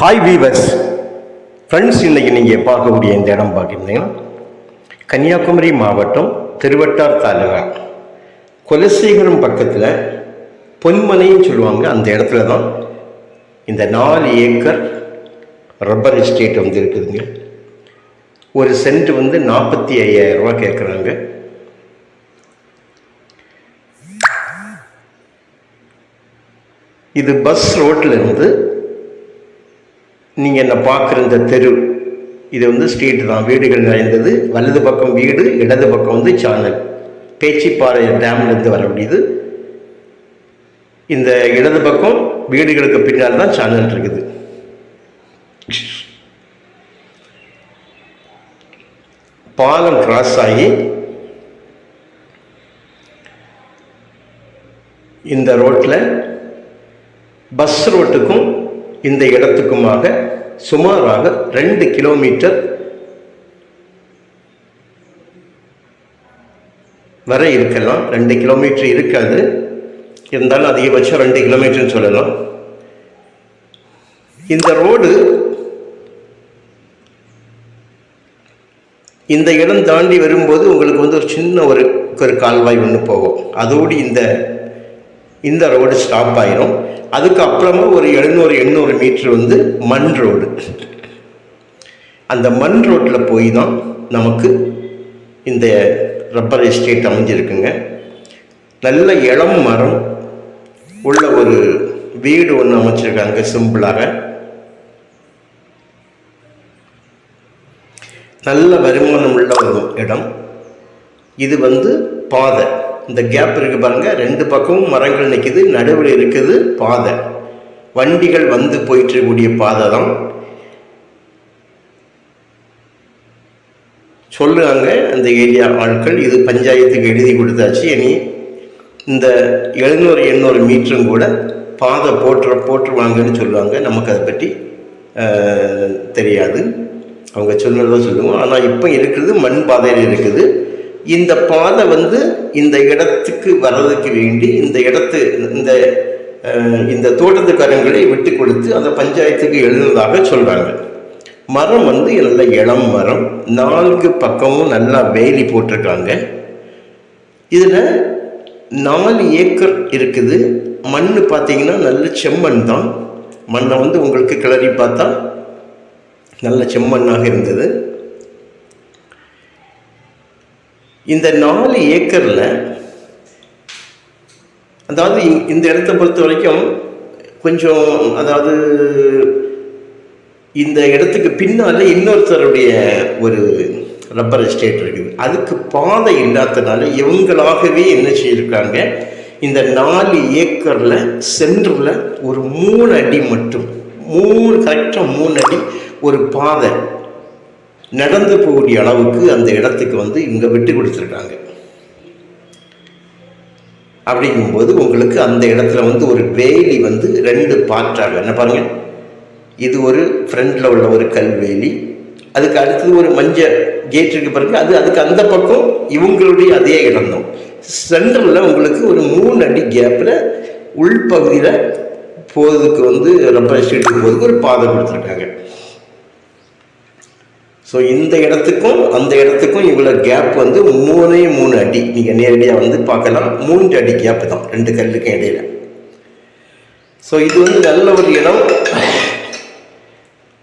Hi viewers friends இன்றைக்கி நீங்கள் பார்க்கக்கூடிய இந்த இடம் பார்க்குறீங்கன்னா கன்னியாகுமரி மாவட்டம் திருவட்டார் தாலுகா. குலசேகரம் பக்கத்தில் பொன்மலைன்னு சொல்லுவாங்க. அந்த இடத்துல தான் இந்த நாலு ஏக்கர் ரப்பர் எஸ்டேட் வந்து இருக்குதுங்க. ஒரு சென்ட் வந்து நாற்பத்தி ஐயாயிரம் ரூபா கேட்குறாங்க இது பஸ் ரோட்டில் இருந்து நீங்கள் என்ன பார்க்குற இந்த தெரு இது வந்து ஸ்ட்ரீட் தான். வீடுகள் நிறைந்தது. வலது பக்கம் வீடு இடது பக்கம் வந்து சானல் பேச்சிப்பாறை டேம்லேருந்து வர முடியுது இந்த இடது பக்கம் வீடுகளுக்கு பின்னால் தான் சானல் இருக்குது. பாலம் கிராஸ் ஆகி இந்த ரோட்டில் பஸ் ரோட்டுக்கும் இந்த இடத்துக்குமாக சுமாராக ரெண்டு கிலோமீட்டர் வரை இருக்கலாம். ரெண்டு கிலோமீட்டர் இருக்காது. இருந்தாலும் அதிகபட்சம் ரெண்டு கிலோமீட்டர்னு சொல்லலாம். இந்த ரோடு இந்த இடம் தாண்டி வரும்போது உங்களுக்கு வந்து ஒரு சின்ன ஒரு ஒரு கால்வாய் ஒன்று போகும். அதோடு இந்த இந்த ரோடு ஸ்டாப் ஆயிரும். அதுக்கப்புறமா ஒரு எழுநூறு எண்ணூறு மீட்ரு வந்து மண் ரோடு அந்த மண் ரோட்டில் போய் தான் நமக்கு இந்த ரப்பர் எஸ்டேட் அமைஞ்சிருக்குங்க. நல்ல இளம் மரம் உள்ள ஒரு வீடு ஒன்று அமைச்சிருக்காங்க சிம்பிளாக நல்ல வருமானம் உள்ள ஒரு இடம். இது வந்து பாதை. இந்த கேப் இருக்கு பாருங்க. ரெண்டு பக்கமும் மரங்கள் நிற்கிது நடுவில் இருக்குது பாதை. வண்டிகள் வந்து போயிட்டு இருக்கக்கூடிய பாதை தான். சொல்லுறாங்க அந்த ஏரியா ஆட்கள் இது பஞ்சாயத்துக்கு எழுதி கொடுத்தாச்சு. இனி இந்த எழுநூறு எண்ணூறு மீட்டரும் கூட பாதை போட்டுற போட்டுருவாங்கன்னு சொல்லுவாங்க. நமக்கு அதை பற்றி தெரியாது. அவங்க சொன்னதான் சொல்லுவோம். ஆனால் இப்போ இருக்கிறது மண் பாதையில் இருக்குது. இந்த பாதை வந்து இந்த இடத்துக்கு வர்றதுக்கு வேண்டி இந்த இடத்து இந்த இந்த தோட்டத்துக்காரங்களை விட்டு கொடுத்து அந்த பஞ்சாயத்துக்கு எழுதுனதாக சொல்கிறாங்க மரம் வந்து நல்ல இளம் மரம். நான்கு பக்கமும் நல்லா வேலி போட்டிருக்காங்க. இதில் நாலு ஏக்கர் இருக்குது. மண் பார்த்தீங்கன்னா நல்ல செம்மண் தான். மண்ணை வந்து உங்களுக்கு கிளறி பார்த்தா நல்ல செம்மண்ணாக இருந்தது. இந்த நாலு ஏக்கரில் அதாவது இந்த இடத்த பொறுத்த வரைக்கும் கொஞ்சம் அதாவது இந்த இடத்துக்கு பின்னால் இன்னொருத்தருடைய ஒரு ரப்பர் எஸ்டேட் இருக்குது. அதுக்கு பாதை இல்லாததுனால இவங்களாகவே என்ன செய்திருக்காங்க இந்த நாலு ஏக்கரில் சென்டரில் ஒரு மூணு அடி மட்டும் மூணு கரெக்டாக மூணு அடி ஒரு பாதை நடந்து போகக்கூடிய அளவுக்கு அந்த இடத்துக்கு வந்து இங்கே விட்டு கொடுத்துருக்காங்க. அப்படிங்கும்போது உங்களுக்கு அந்த இடத்துல வந்து ஒரு வேலி வந்து ரெண்டு பார்ட்டாக என்ன பாருங்க. இது ஒரு ஃப்ரண்டில் உள்ள ஒரு கல்வேலி அதுக்கு அடுத்தது ஒரு மஞ்சள் கேட் இருக்கு பாருங்க. அது அதுக்கு அந்த பக்கம் இவங்களுடைய அதே இடம்தான் சென்டரில் உங்களுக்கு ஒரு மூணு அடி கேப்பில் உள்பகுதியில் போகிறதுக்கு வந்து ரப்பர் எஸ்டேட்டுக்கு போகிறதுக்கு ஒரு பாதை கொடுத்துருக்காங்க. ஸோ இந்த இடத்துக்கும் அந்த இடத்துக்கும் இவ்வளோ கேப் வந்து மூணே மூணு அடி. நீங்கள் நேரடியாக வந்து பார்க்கலாம். மூன்று அடி கேப் தான். ரெண்டு கல்லுக்கும் இடையில. ஸோ இது வந்து நல்ல ஒரு இடம்.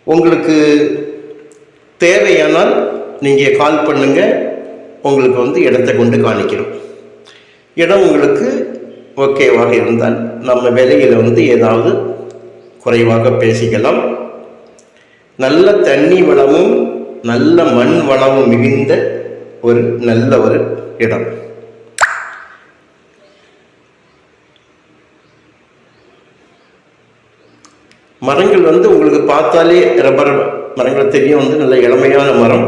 உங்களுக்கு தேவையானால் நீங்கள் கால் பண்ணுங்கள் உங்களுக்கு வந்து இடத்தை கொண்டு காணிக்கிறோம். இடம் உங்களுக்கு ஓகேவாக இருந்தால் நம்ம விலையில் வந்து ஏதாவது குறைவாக பேசிக்கலாம். நல்ல தண்ணி வளமும் நல்ல மண் வளமும் மிகுந்த ஒரு நல்ல ஒரு இடம். மரங்கள் வந்து உங்களுக்கு பார்த்தாலே ரப்பர் மரங்கள் தெரியும் வந்து நல்ல இளமையான மரம்.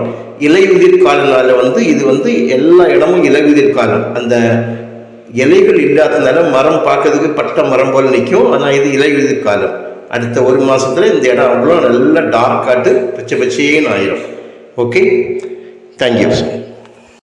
இலையுதிர் காலனால வந்து இது வந்து எல்லா இடமும் இலையுதிர் காலம். அந்த இலைகள் இல்லாததுனால மரம் பார்க்கறதுக்கு பட்ட மரம் போல் நிற்கும். ஆனால் இது இலையுதிர் காலம். அடுத்த ஒரு மாதத்தில் இந்த இடம் அவ்வளோ நல்ல டார்க் காட்டு பச்சை பச்சேன்னு ஆயிரும். Okay thank you sir